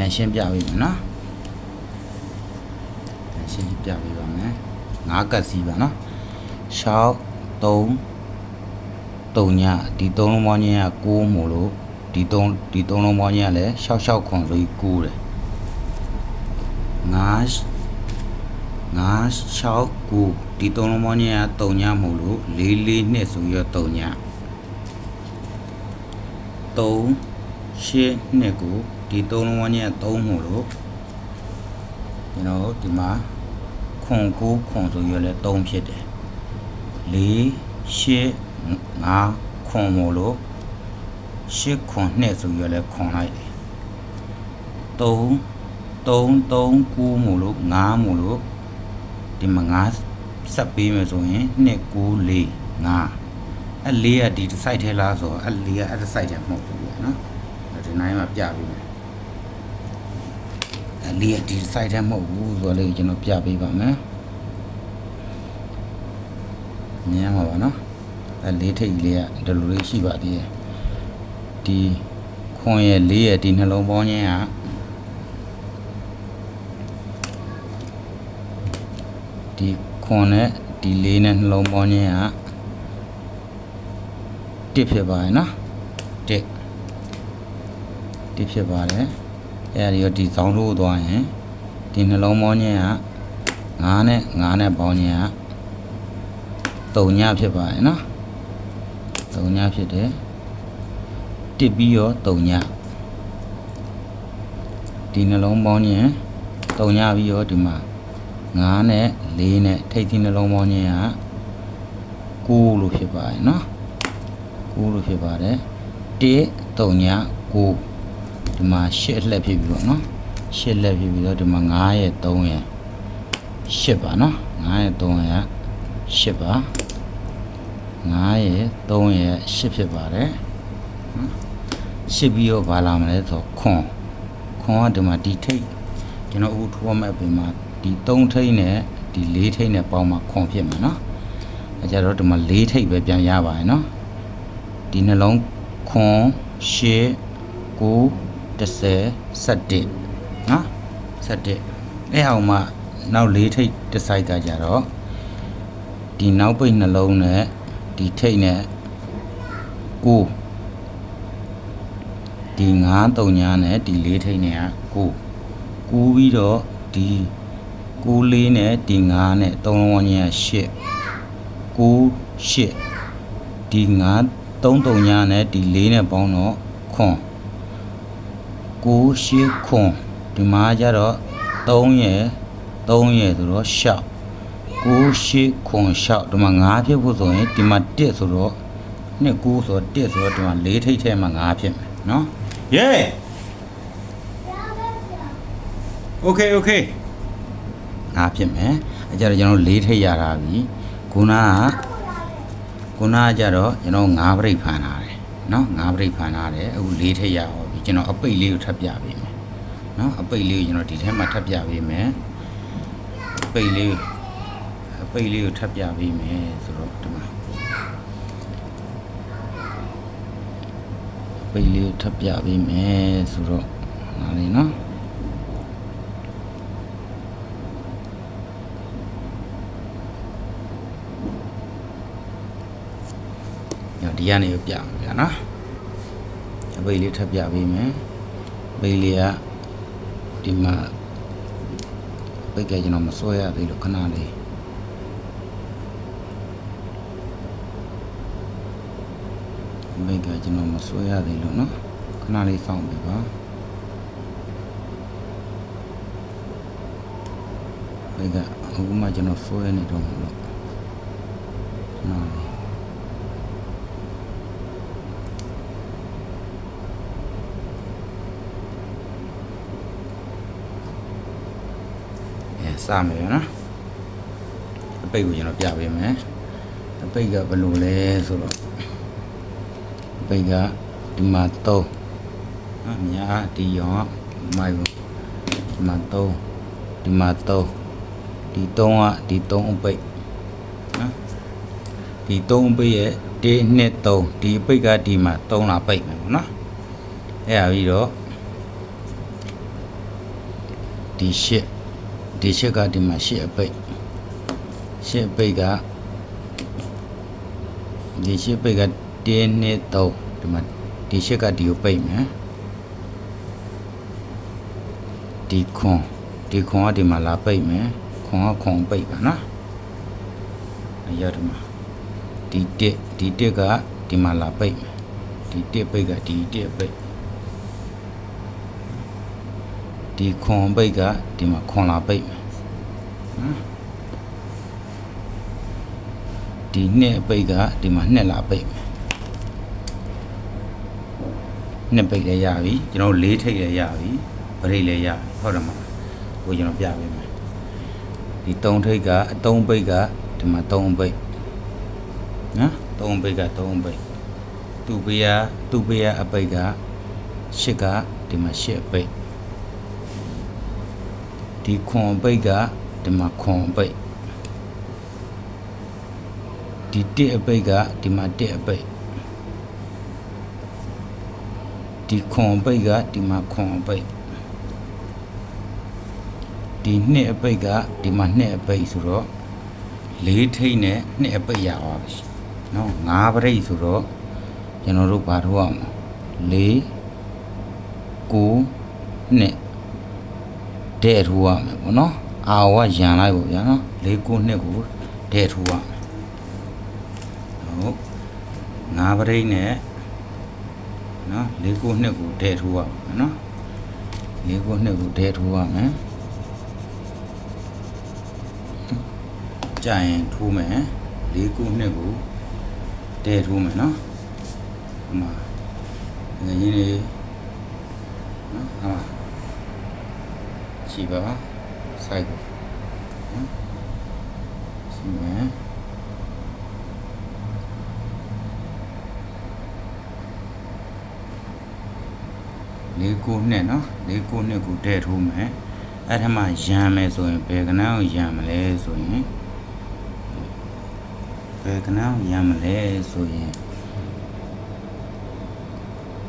ပြန်ရှင်းပြပေးမယ်နော်ပြန်ရှင်းပြပေးပါမယ်ငါးကတ်စီပါနော်6 3 3ညဒီ3လုံးပေါင်းချင်းက6မို့လို့ဒီ3ဒီ3လုံးပေါင်းချင်းကလည်း6 6ခွန်ဆိုပြီး9တယ်9 9 6 9ဒီ3လုံးပေါင်းချင်းက3ညမို့လို့4 4နှစ်ဆိုပြီးတော့3ည3 8နှစ်ကိုဒီ3လုံးပေါင်းချင်းက3မို့လို့ကျွန်တော်ဒီမှာခွန်9ခွန်ဆိုပြီးတော့လည်း3ဖြစ်တယ်4 8 5ခွန်မို့လို့8ခွန်နှစ်ဆိုပြီးတော့လည်းခွန်လိုက်တယ်3 3 3 9မို့လို့9မို့လို့ဒီမှာ9ဆက်ပေးမယ်ဆိုရင်2 9 4 5အဲ့လေးကဒီတစ် site ထဲလားဆိုတော့အဲ့လေးကအဲ့တစ် site ထဲမဟုတ်ဘူးပြနော်အဲ့ ဒီနိုင်မှာပြပေးမယ်အဲ့လေးကဒီတစ် site ထဲမဟုတ်ဘူးဆိုတော့လေးကျွန်တော်ပြပေးပါမယ်ညမ်းပါပါနော်အဲ့လေးထိတ်လေးကဒီလိုလေးရှိပါသေးတယ်ဒီခွန်ရဲ့လေးရဲ့ဒီနှလုံးပေါင်းချင်းကဒီခွန်နဲ့ဒီလေးနဲ့နှလုံးပေါင်းချင်းကတစ်ဖြစ်ပါရဲ့နော်တစ် တစ်ဖြစ်ပါတယ်အဲ့ဒီရောဒီဇောင်းလို့သွားရင်ဒီနှလုံးပေါင်းချင်းက9နဲ့9နဲ့ပေါင်းချင်းက3ညဖြစ်ပါရဲ့နော်3ညဖြစ်တယ်တစ်ပြီးရော3ညဒီနှလုံးပေါင်းချင်း3ညပြီးရောဒီမှာ9နဲ့4နဲ့ထိပ်သီးနှလုံးပေါင်းချင်းက9လို့ဖြစ်ပါရဲ့နော်9လို့ဖြစ်ပါတယ်1 3ည9 ဒီမှာ8လှက်ဖြစ်ပြီးတော့နော်8လှက်ဖြစ်ပြီးတော့ဒီမှာ9ရဲ့3ရဲ့8ပါနော်9ရဲ့3ရဲ့8ပါ9ရဲ့3ရဲ့8ဖြစ်ပါတယ်နော်8ပြီးတော့ဘာလာမလဲဆိုတော့ခွန်ခွန်ကဒီမှာဒီထိတ်ကျွန်တော်အခုထိုးမဲ့ပြင်မှာဒီ3ထိတ်နဲ့ဒီ4ထိတ်နဲ့ပေါင်းမှခွန်ဖြစ်မှာနော်အဲကြတော့ဒီမှာ4ထိတ်ပဲပြန်ရပါတယ်နော်ဒီနှလုံးခွန်8 9 10 17နော်17အဲအောင်မှနောက်၄ထိတ်တစ်ဆိုင်ကကြတော့ဒီနောက်ပိတ်နှလုံးနဲ့ဒီထိတ်နဲ့9ဒီ9တုံညာနဲ့ဒီ၄ထိတ်နဲ့က9 9ပြီးတော့ဒီ9လေးနဲ့ဒီ9နဲ့3လုံးဝန်းချင်းက8 9 8ဒီ9 3တုံညာနဲ့ဒီ4နဲ့ပေါင်းတော့ခွန် 9ရှစ်ခွန်ဒီမှာကျတော့3ရယ်3ရယ်ဆိုတော့ရှောက်9ရှစ်ခွန်ရှောက်ဒီမှာ9ဖြစ်ဖို့ဆိုရင်ဒီမှာ1ဆိုတော့နှစ်9ဆိုတော့1ဆိုတော့ဒီမှာ4ထိပ်ထဲမှာ9ဖြစ်မယ်နော်ယေโอเคโอเค9ဖြစ်မယ်အဲကြတော့ကျွန်တော်4ထိပ်ရတာပြီခုနကခုနကကြတော့ကျွန်တော်9ပြိတ်ဖန်ထားတယ်နော်9ပြိတ်ဖန်ထားတယ်အခု4ထိပ်ရအောင်ပြီ င် ကျွန်တော်အပိတ်လေးကိုထပ်ပြပေးမယ်နော်အပိတ်လေးကိုကျွန်တော်ဒီထဲမှာထပ်ပြပေးမယ်အပိတ်လေးကိုအပိတ်လေးကိုထပ်ပြပေးမယ်ဆိုတော့ဒီမှာအပိတ်လေးကိုထပ်ပြပေးမယ်ဆိုတော့ဟာလေးနော်ညဒီကနေပြမယ်ဗျာနော် အပိတ်လေးထပ်ပြပေးမယ်အပိတ်လေးကဒီမှာပိတ်ကကျွန်တော်မစွဲရသေးလို့ခဏလေးပိတ်ကကျွန်တော်မစွဲရသေးလို့နော်ခဏလေးစောင့်ပြီပါပိတ်ကအခုမှကျွန်တော်စွဲနေတော့မလို့ခ စမယ်ရနော်အပိတ်ကိုကျွန်တော်ပြပေးမယ်အပိတ်ကဘယ်လိုလဲဆိုတော့အပိတ်ကဒီမှာ3နော်ညာဒီရောမိုက်ဘူးဒီမှာ3ဒီမှာ3ဒီ3ကဒီ3အပိတ်နော်ဒီ3အပိတ်ရဲ့ဒီ2 3ဒီအပိတ်ကဒီမှာ3လာပိတ်မယ်ပေါ့နော်အဲ့ဒါပြီးတော့ဒီရှစ် ဒီရှစ်ကဒီမှာရှစ်အပိတ်ရှစ်အပိတ်ကဒီရှစ်အပိတ်က1 2 3ဒီမှာဒီရှစ်ကဒီကိုပိတ်မယ်ဒီခွန်ဒီခွန်ကဒီမှာလာပိတ်မယ်ခွန်ကခွန်ပိတ်ပါနော်အရဒီမှာဒီတစ်ဒီတစ်ကဒီမှာလာပိတ်မယ်ဒီတစ်ပိတ်ကဒီတစ်ပိတ် ဒီခွန်ပိတ်ကဒီမှာခွန်လာပိတ်မယ်နော်ဒီနှစ်ပိတ်ကဒီမှာနှစ်လာပိတ်မယ်နှစ်ပိတ်လည်းရပြီကျွန်တော်လေးထိတ်လည်းရပြီပရိတ်လည်းရပြီဟုတ်တယ်မလားကိုကျွန်တော်ပြပေးမယ်ဒီသုံးထိတ်ကအသုံးပိတ်ကဒီမှာသုံးပိတ်နော်သုံးပိတ်ကသုံးပိတ်သူ့ပေးရသူ့ပေးရအပိတ်ကရှစ်ကဒီမှာရှစ်အပိတ် ဒီခွန်ပိတ်ကဒီမှာခွန်ပိတ်ဒီတစ်အပိတ်ကဒီမှာတစ်အပိတ်ဒီခွန်ပိတ်ကဒီမှာခွန်ပိတ်ဒီနှစ်အပိတ်ကဒီမှာနှစ်အပိတ်ဆိုတော့လေးထိတ်နဲ့နှစ်အပိတ်ရပါပြီเนาะငါးပရိတ်ဆိုတော့ကျွန်တော်တို့ဘာထုတ်အောင်လေးကိုနှစ် တဲ့ထိုးရမယ်ပေါ့နော်အာဝရန်လိုက်ပေါ့ဗျာနော်၄ခုနှစ်ကိုတဲ့ထိုးရမယ်ဟုတ်ငါးပရိတ်နဲ့နော်၄ခုနှစ်ကိုတဲ့ထိုးရမယ်နော်၄ခုနှစ်ကိုတဲ့ထိုးရမယ်ကြာရင်ထိုးမယ်၄ခုနှစ်ကိုတဲ့ထိုးမယ်နော်ဟိုမှာငယ်ရင်းလေးနော်ဟာ ရှိပါစိုက်ကိုနော်ရှိမယ်လေးကိုနှစ်နော်လေးကိုနှစ်ကိုတဲ့ထိုးမယ်အဲ့ထက်မှရမ်းမယ်ဆိုရင်ဘယ်ကနန်းကိုရမ်းမလဲဆိုရင်ဘယ်ကနန်းကိုရမ်းမလဲဆိုရင်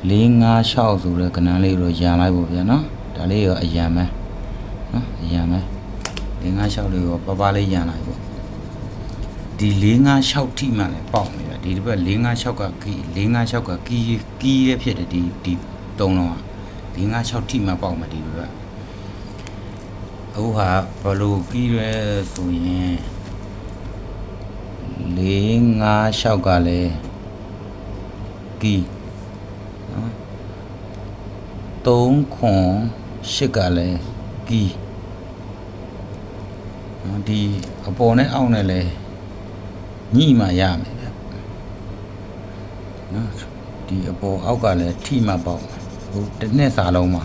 ၄၅6ဆိုတဲ့ကနန်းလေးတော့ရမ်းလိုက်ဖို့ဗျာနော်ဒါလေးရောအရန်ပဲ နော်အရန်ပဲ၄၅6လေးကိုပပလေးရန်လိုက်ပေါ့ဒီ၄၅6ထိမှလည်းပေါက်နေပြီဒီတစ်ပတ်၄၅6ကကီ၄၅6ကကီကီရဖြစ်တယ်ဒီဒီသုံးလုံးက၄၅6ထိမှပေါက်မယ်ဒီတစ်ပတ်အခုဟာဘလို့ကီရဲဆိုရင်၄၅6ကလည်းကီနော်3ခွန်8ကလည်း ကီနော်ဒီအပေါ်နဲ့အောက်နဲ့လဲညှိမှရမယ်ဗျနော်ဒီအပေါ်အောက်ကလည်းထိမှပေါက်ဟိုတစ်နှစ်စာလုံးမှာ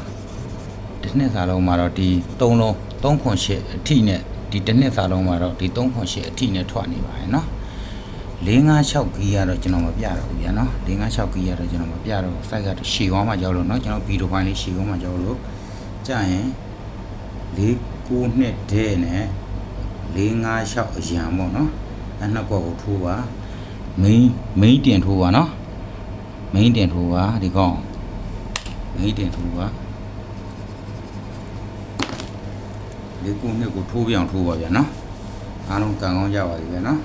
တစ်နှစ်စာလုံးမှာတော့ဒီ3လုံး3ခွန်8အထိနဲ့ဒီတစ်နှစ်စာလုံးမှာတော့ဒီ3ခွန်8အထိနဲ့ထွက်နေပါတယ်နော်656ကီးကတော့ကျွန်တော်မပြတော့ဘူးဗျာနော်656ကီးကတော့ကျွန်တော်မပြတော့ဘူး site ကတော့ရှည်သွားမှကြောက်လို့เนาะကျွန်တော်ဗီဒီယိုဖိုင်လေးရှည်သွားမှကြောက်လို့ကြာရင် ၄9နှစ်တဲ့နဲ့၄5 6အရန်ပေါ့နော်အဲ့နှစ်ကောကိုထိုးပါ main main တင်ထိုးပါနော် main တင်ထိုးပါဒီကောင် main တင်ထိုးပါ၄9နှစ်ကိုထိုးပြအောင်ထိုးပါဗျာနော်အားလုံးကံကောင်းကြပါစေဗျာနော်